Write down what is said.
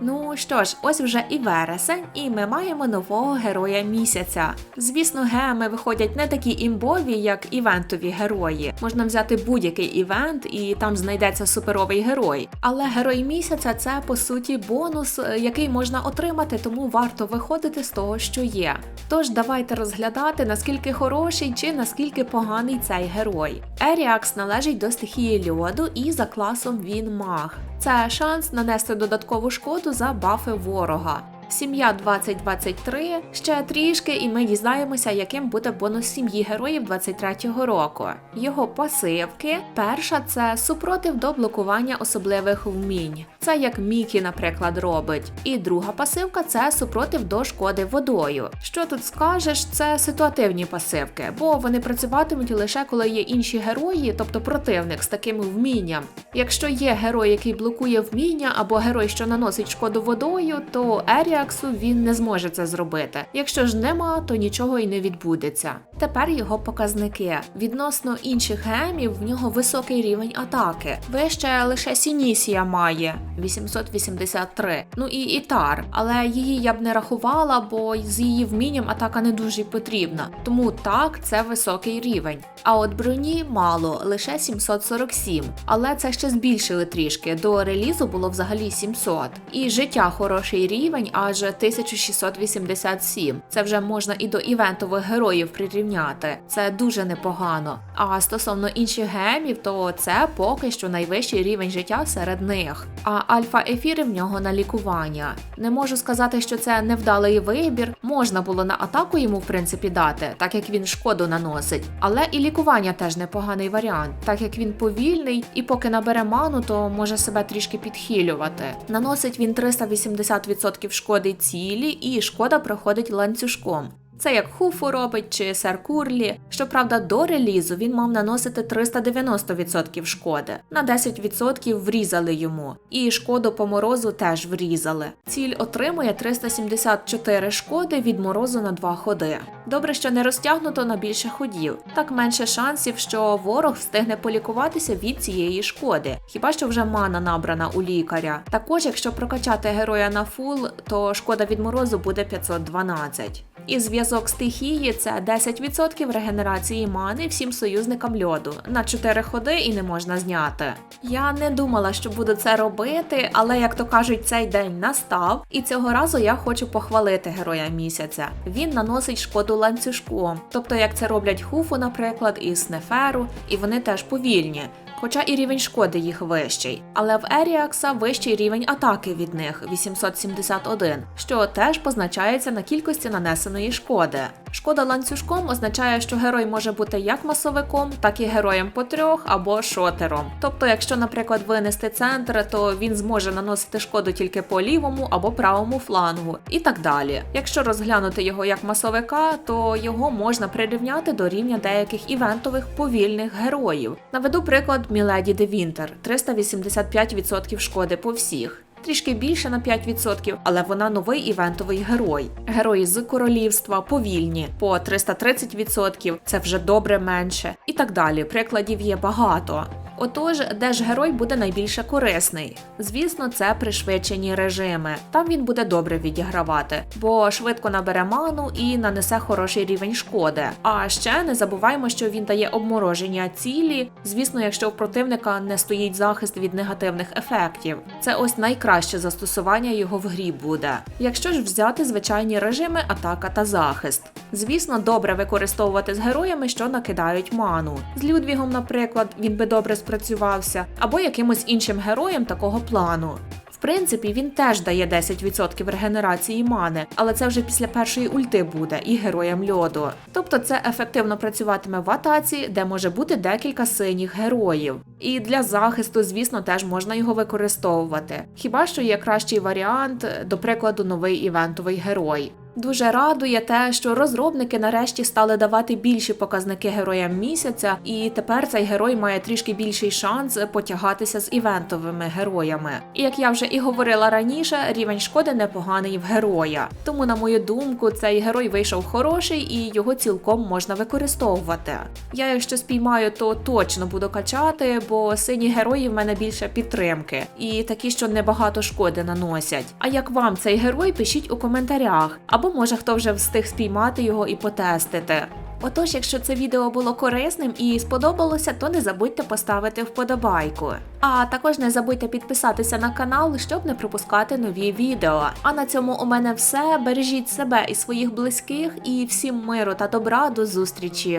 Ну що ж, ось вже і вересень, і ми маємо нового героя місяця. Звісно, геми виходять не такі імбові, як івентові герої. Можна взяти будь-який івент, і там знайдеться суперовий герой. Але герой місяця це по суті бонус, е, який можна отримати, тому варто виходити з того, що є. Тож давайте розглядати, наскільки хороший чи наскільки поганий цей герой. Еріакс належить до стихії льоду, і за класом він маг. Це шанс нанести додаткову шкоду за бафи ворога. Сім'я 2023 ще трішки, і ми дізнаємося, яким буде бонус сім'ї героїв 23-го року. Його пасивки. Перша це супротив до блокування особливих вмінь. Це як Мікі, наприклад, робить. І друга пасивка це супротив до шкоди водою. Що тут скажеш, це ситуативні пасивки, бо вони працюватимуть лише коли є інші герої, тобто противник з таким вмінням. Якщо є герой, який блокує вміння, або герой, що наносить шкоду водою, то Еріаксу він не зможе це зробити. Якщо ж нема, то нічого й не відбудеться. Тепер його показники. Відносно інших гемів, в нього високий рівень атаки. Вище лише Сінісія має 883. Ну і Ітар, але її я б не рахувала, бо з її вмінням атака не дуже потрібна. Тому так, це високий рівень. А от броні мало, лише 747. Але це ще збільшили трішки. До релізу було взагалі 700. І життя хороший рівень, аж 1687. Це вже можна і до івентових героїв прирівняти. Це дуже непогано. А стосовно інших гемів, то це поки що найвищий рівень життя серед них. А альфа-ефіри в нього на лікування. Не можу сказати, що це невдалий вибір. Можна було на атаку йому в принципі дати, так як він шкоду наносить. Але і лікування теж непоганий варіант, так як він повільний і поки набере ману, то може себе трішки підхилювати. Наносить він 380% шкоди цілі, і шкода проходить ланцюжком. Це як Хуфу робить чи Сер Курлі. Щоправда, до релізу він мав наносити 390% шкоди. На 10% врізали йому. І шкоду по морозу теж врізали. Ціль отримує 374 шкоди від морозу на 2 ходи. Добре, що не розтягнуто на більше ходів. Так менше шансів, що ворог встигне полікуватися від цієї шкоди. Хіба що вже мана набрана у лікаря. Також, якщо прокачати героя на фул, то шкода від морозу буде 512. І зв'язок стихії це 10% регенерації мани всім союзникам льоду. На 4 ходи і не можна зняти. Я не думала, що буду це робити, але як то кажуть, цей день настав, і цього разу я хочу похвалити героя місяця. Він наносить шкоду ланцюжком, тобто як це роблять Хуфу, наприклад, і Снеферу, і вони теж повільні. Хоча і рівень шкоди їх вищий. Але в Еріакса вищий рівень атаки від них 871, що теж позначається на кількості нанесеної шкоди. Шкода ланцюжком означає, що герой може бути як масовиком, так і героєм по трьох або шотером. Тобто, якщо, наприклад, винести центр, то він зможе наносити шкоду тільки по лівому або правому флангу, і так далі. Якщо розглянути його як масовика, то його можна прирівняти до рівня деяких івентових повільних героїв. Наведу приклад Міледі де Вінтер 385% шкоди по всіх. Трішки більше на 5%, але вона новий івентовий герой. Герої з королівства повільні по 330%, це вже добре менше, і так далі. Прикладів є багато. Отож, де ж герой буде найбільше корисний? Звісно, це пришвидшені режими. Там він буде добре відігравати, бо швидко набере ману і нанесе хороший рівень шкоди. А ще не забуваємо, що він дає обмороження цілі. Звісно, якщо в противника не стоїть захист від негативних ефектів. Це ось найкраще застосування його в грі буде. Якщо ж взяти звичайні режими атака та захист. Звісно, добре використовувати з героями, що накидають ману. З Людвігом, наприклад, він би добре спрацювався, або якимось іншим героєм такого плану. В принципі, він теж дає 10% регенерації мани, але це вже після першої ульти буде і героям льоду. Тобто це ефективно працюватиме в атаці, де може бути декілька синіх героїв. І для захисту, звісно, теж можна його використовувати. Хіба що є кращий варіант, до прикладу, новий івентовий герой. Дуже радує те, що розробники нарешті стали давати більші показники героям місяця, і тепер цей герой має трішки більший шанс потягатися з івентовими героями. І як я вже і говорила раніше, рівень шкоди непоганий в героя. Тому, на мою думку, цей герой вийшов хороший і його цілком можна використовувати. Я, якщо спіймаю, то точно буду качати, бо сині герої в мене більше підтримки, і такі, що небагато шкоди наносять. А як вам цей герой, пишіть у коментарях, або може хто вже встиг спіймати його і потестити. Отож, якщо це відео було корисним і сподобалося, то не забудьте поставити вподобайку. А також не забудьте підписатися на канал, щоб не пропускати нові відео. А на цьому у мене все. Бережіть себе і своїх близьких, і всім миру та добра до зустрічі!